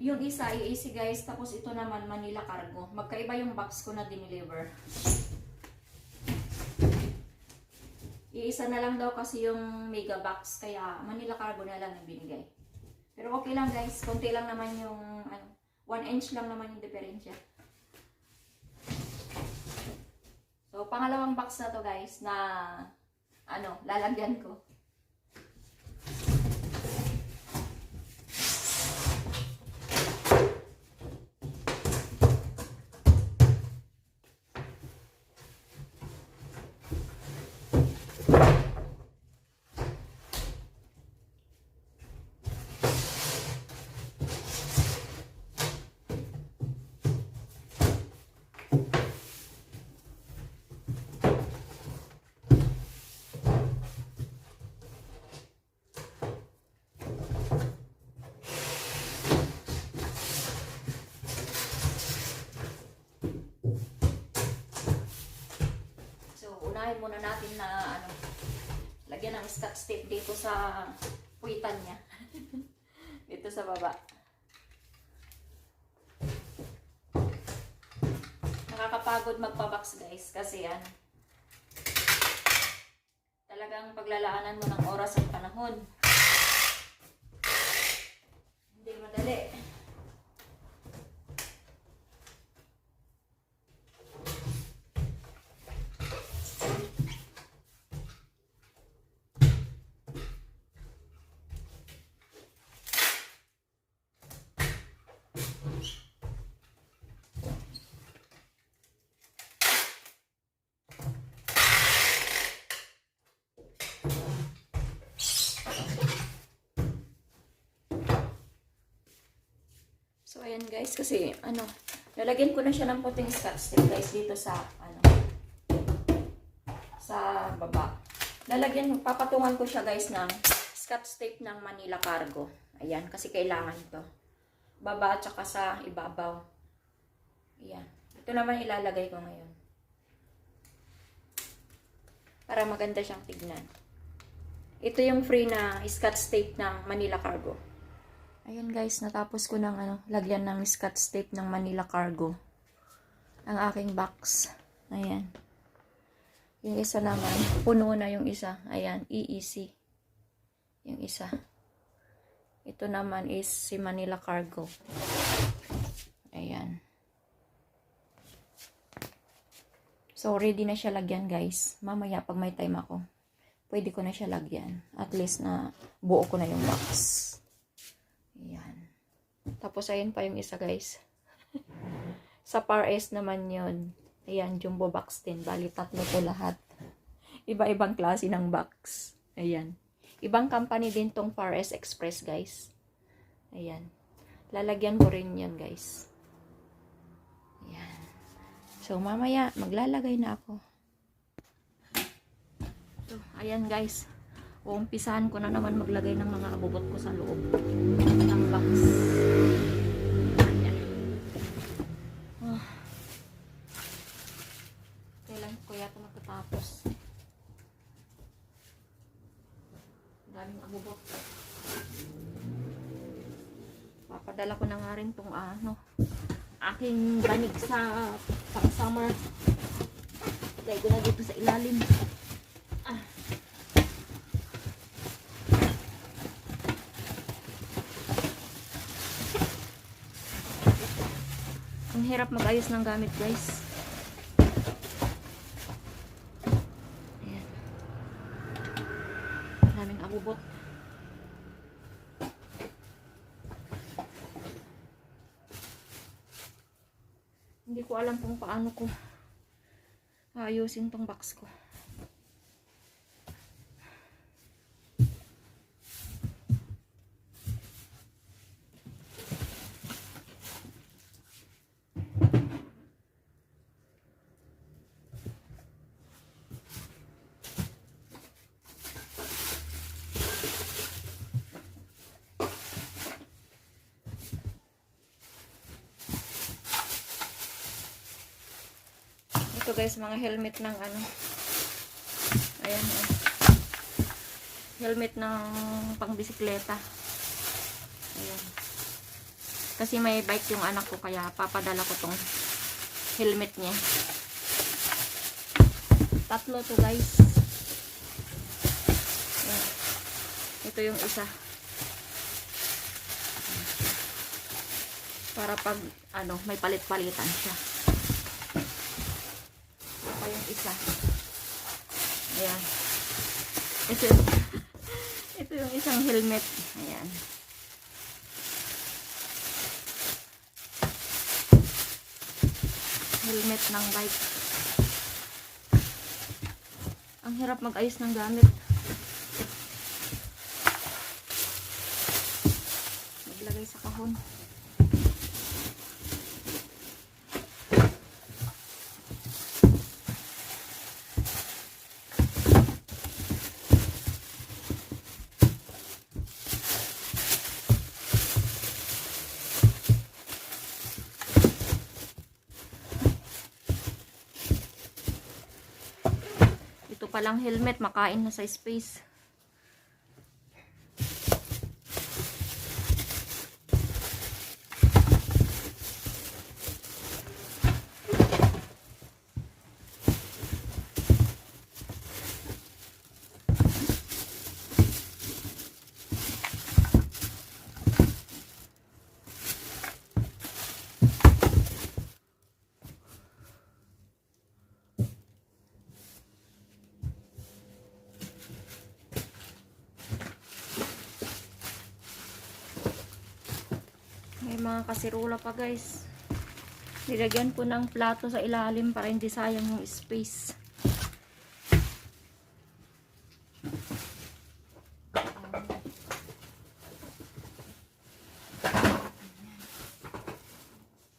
Yung isa ay AC guys, tapos ito naman Manila Cargo. Magkaiba yung box ko na dineliver. Iisa na lang daw kasi yung mega box, kaya Manila Cargo na lang yung binigay. Pero okay lang guys, konti lang naman yung, ano, 1 inch lang naman yung diferensya. So, pangalawang box na to guys, na, ano, lalagyan ko. So, unahin muna natin na ano, lagyan ng scotch tape dito sa puwitan niya. dito sa baba. Nakakapagod magpabox guys kasi ano, talagang paglalaanan mo ng oras at panahon. Hindi madali. Ayan guys, kasi ano, lalagyan ko na siya ng puting scotch tape guys dito sa, ano, sa baba. Lalagyan, papatungan ko siya guys ng scotch tape ng Manila Cargo. Ayan, kasi kailangan to. Baba at saka sa ibabaw. Ayan. Ito naman ilalagay ko ngayon. Para maganda siyang tignan. Ito yung free na scotch tape ng Manila Cargo. Ayan guys, natapos ko ng ano, lagyan ng scotch tape ng Manila Cargo. Ang aking box. Ayan. Yung isa naman, puno na yung isa. Ayan, EEC. Yung isa. Ito naman is si Manila Cargo. Ayan. So, ready na siya lagyan guys. Mamaya pag may time ako, pwede ko na siya lagyan. At least na buo ko na yung box. Tapos, ayun pa yung isa, guys. Sa par S naman yun. Ayan, jumbo box din. Bali, tatlo to lahat. Iba-ibang klase ng box. Ayan. Ibang company din tong Far S Express, guys. Ayan. Lalagyan ko rin yan, guys. Ayan. So, mamaya, maglalagay na ako. So, ayan, guys. Uumpisahan ko na naman maglagay ng mga abubot ko sa loob ng box. Ayan. Ah. Kailan ko yata magtatapos? Ang daming abubot. Papadala ko na nga rin tong ano, aking banig sa pang summer. Lagay ko na dito sa ilalim. Hirap mag-ayos ng gamit, guys. Ayan. Daming abubot. Hindi ko alam kung paano ko ayusin tong box ko. Ito guys, mga helmet ng ano. Ayan. Oh. Helmet ng pangbisikleta. Ayan. Kasi may bike yung anak ko kaya papadala ko tong helmet niya. Tatlo to guys. Ayan. Ito yung isa. Para pag ano, may palit-palitan siya. Isa. Ayan. Ito, ito yung isang helmet. Ayan. Helmet ng bike. Ang hirap mag-ayos ng gamit. Maglagay sa kahon. Ito palang helmet, makain na sa space. May mga kasirula pa guys. Nilagyan ko ng plato sa ilalim para hindi sayang yung space.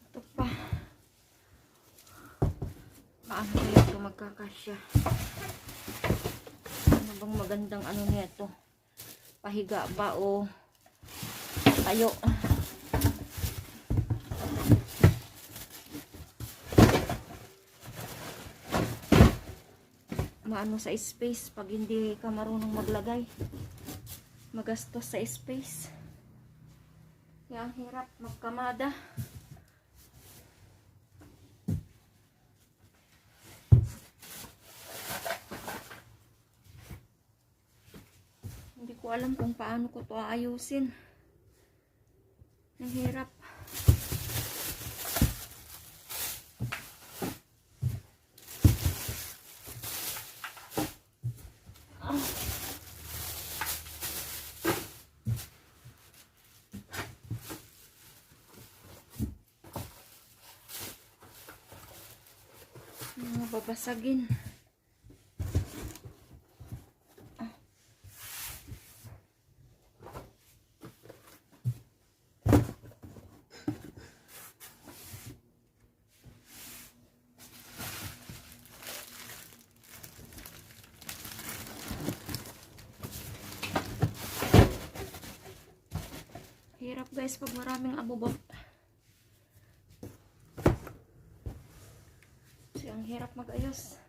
Ito pa. Paano kaya ito magkakasya? Ano bang magandang ano nito? Pahiga ba o tayo? Maano sa space pag hindi ka marunong maglagay. Magastos sa space. Kaya ang hirap magkamada. Hindi ko alam kung paano ko to aayusin. Ang hirap mga babasagin Hirap guys pag maraming abubot. Hirap mag-ayos.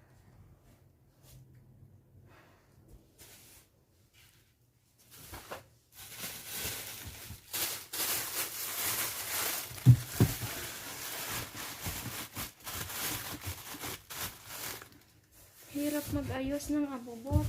Hirap mag-ayos ng abubot.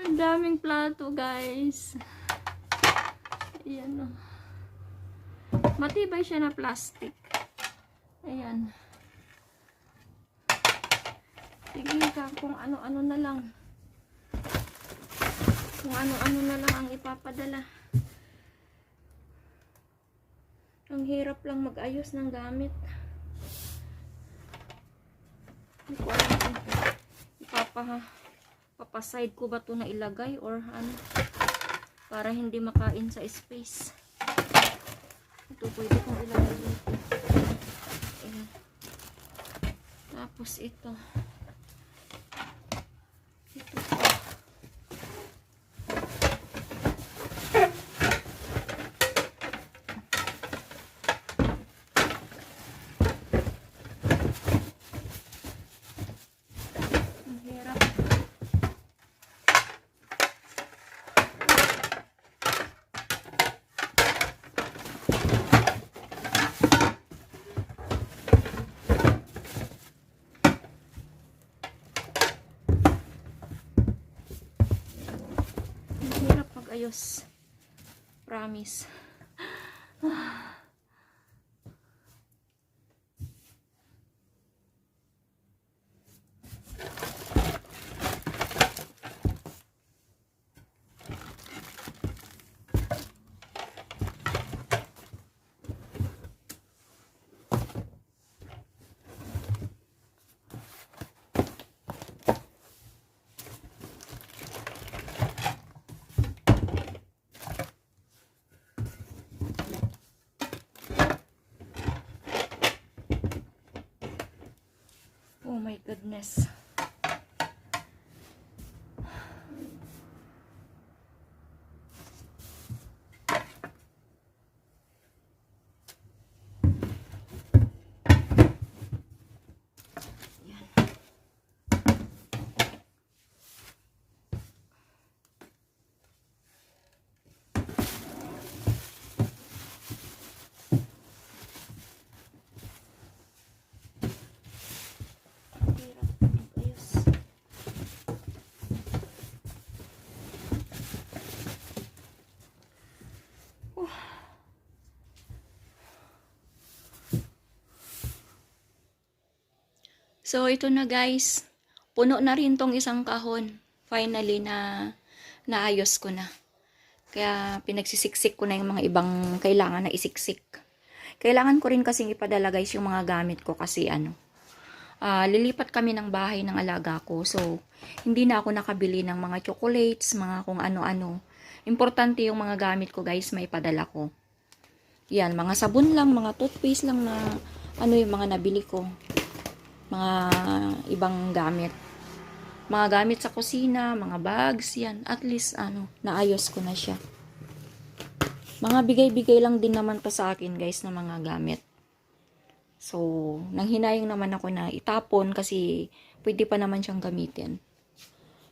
Ang daming plato, guys. Ayan, oh. Matibay siya na plastic. Ayan. Sige ka kung ano-ano na lang. Kung ano-ano na lang ang ipapadala. Ang hirap lang mag-ayos ng gamit. Hindi ko alam kung ipapaha papaside ko ba to na ilagay or ano? Para hindi makain sa space. Ito pwede kong ilagay. Dito tapos ito ito pa ayos. Promise. Oh my goodness. So, ito na guys. Puno na rin tong isang kahon. Finally na naayos ko na. Kaya pinagsisiksik ko na yung mga ibang kailangan na isiksik. Kailangan ko rin kasing ipadala guys yung mga gamit ko kasi ano, ah, lilipat kami ng bahay ng alaga ko. So, hindi na ako nakabili ng mga chocolates, mga kung ano-ano. Importante yung mga gamit ko, guys, may padala ko. Yan, mga sabon lang, mga toothpaste lang na ano yung mga nabili ko. Mga ibang gamit. Mga gamit sa kusina, mga bags, yan. At least, ano, naayos ko na siya. Mga bigay-bigay lang din naman to sa akin, guys, na mga gamit. So, nanghinayang naman ako na itapon kasi pwede pa naman siyang gamitin.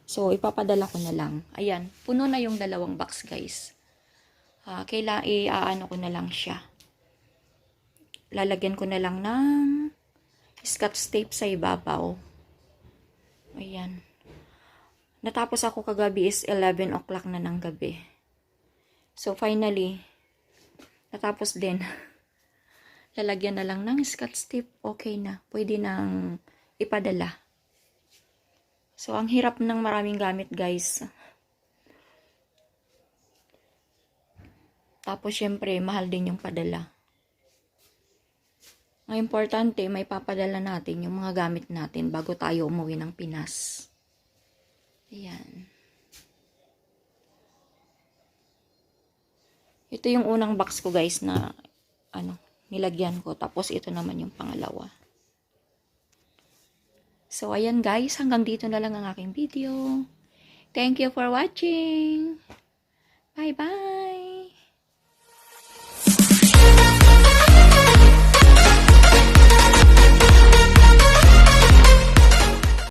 So, ipapadala ko na lang. Ayan, puno na yung dalawang box, guys. Ah, kaila i-aano ko na lang siya. Lalagyan ko na lang ng scotch tape sa ibabaw. Ayan. Natapos ako kagabi is 11 o'clock na ng gabi. So, finally, natapos din. lalagyan na lang ng scotch tape, okay na. Pwede nang ipadala. So, ang hirap ng maraming gamit, guys. Tapos, syempre, mahal din yung padala. Ang importante, may papadala natin yung mga gamit natin bago tayo umuwi ng Pinas. Ayan. Ito yung unang box ko, guys, na ano, nilagyan ko. Tapos, ito naman yung pangalawa. So, ayan guys. Hanggang dito na lang ang aking video. Thank you for watching. Bye-bye.